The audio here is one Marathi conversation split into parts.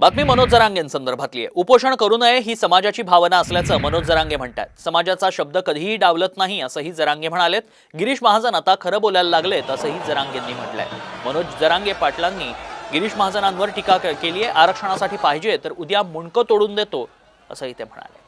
बातमी मनोज जरांगेंसंदर्भातली आहे. उपोषण करू नये ही समाजाची भावना असल्याचं मनोज जरांगे म्हणतात. समाजाचा शब्द कधीही डावलत नाही असंही जरांगे म्हणालेत. गिरीश महाजन आता खरं बोलायला लागलेत असंही जरांगेंनी म्हटलंय. मनोज जरांगे पाटलांनी गिरीश महाजनांवर टीका केली आहे आरक्षणासाठी पाहिजे तर उद्या मुंडकं तोडून देतो असंही ते म्हणाले.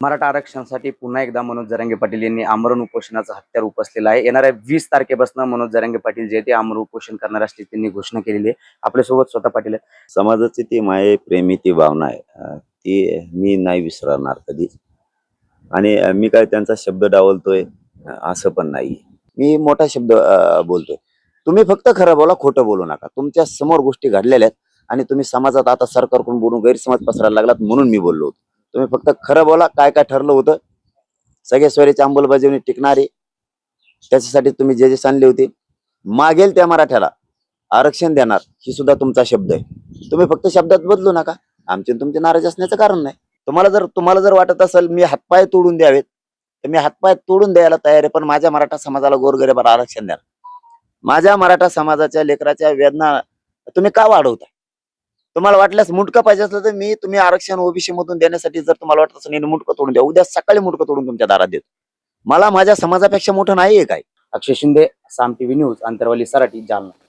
मराठा आरक्षणासाठी पुन्हा एकदा मनोज जरांगे पाटील यांनी आमरण उपोषणाचं हत्यार उपसलेलं आहे. येणाऱ्या वीस तारखेपासून मनोज जरांगे पाटील जे ते आमरण उपोषण करणार असते त्यांनी घोषणा केलेली आहे. आपल्यासोबत स्वतः पाटील आहेत. समाजाची ती माये प्रेमी ती भावना आहे. ती मी नाही विसरणार कधीच. आणि मी काय त्यांचा शब्द डावलतोय असं पण नाही. मी मोठा शब्द बोलतोय. तुम्ही फक्त खरं बोला खोटं बोलू नका. तुमच्यासमोर गोष्टी घडलेल्या आहेत आणि तुम्ही समाजात आता सरकारकडून बोलून गैरसमज पसरायला लागलात म्हणून मी बोललो होतो. तुम्ही फक्त खरं बोला काय काय ठरलं होतं. सगळे स्वरीची अंमलबजावणी टिकणारी. त्याच्यासाठी तुम्ही जे जे सांगले होते. मागेल त्या मराठ्याला आरक्षण देणार ही सुद्धा तुमचा शब्द आहे. तुम्ही फक्त शब्दात बदलू नका. आमचे तुमचे नाराज असण्याचं कारण नाही. तुम्हाला जर तुम्हाला जर वाटत असेल मी हातपाय तोडून द्यावेत तर मी हातपाय तोडून द्यायला तयार आहे पण माझ्या मराठा समाजाला गोरगरिबाला आरक्षण द्या माझ्या मराठा समाजाच्या लेकराच्या वेदना तुम्ही का वाढवता तुम्हाला वाटल्यास मुटकं पाहिजे असलं तर मी तुम्ही आरक्षण ओबीसी मधून देण्यासाठी जर तुम्हाला वाटत असेल मुटकं तोडून द्या. उद्या सकाळी मुटकं तोडून तुमच्या दारात देतो. मला माझ्या समाजापेक्षा मोठं नाही आहे काय? Akshay Shinde Saam TV news Antarwali Sarathi Jalna.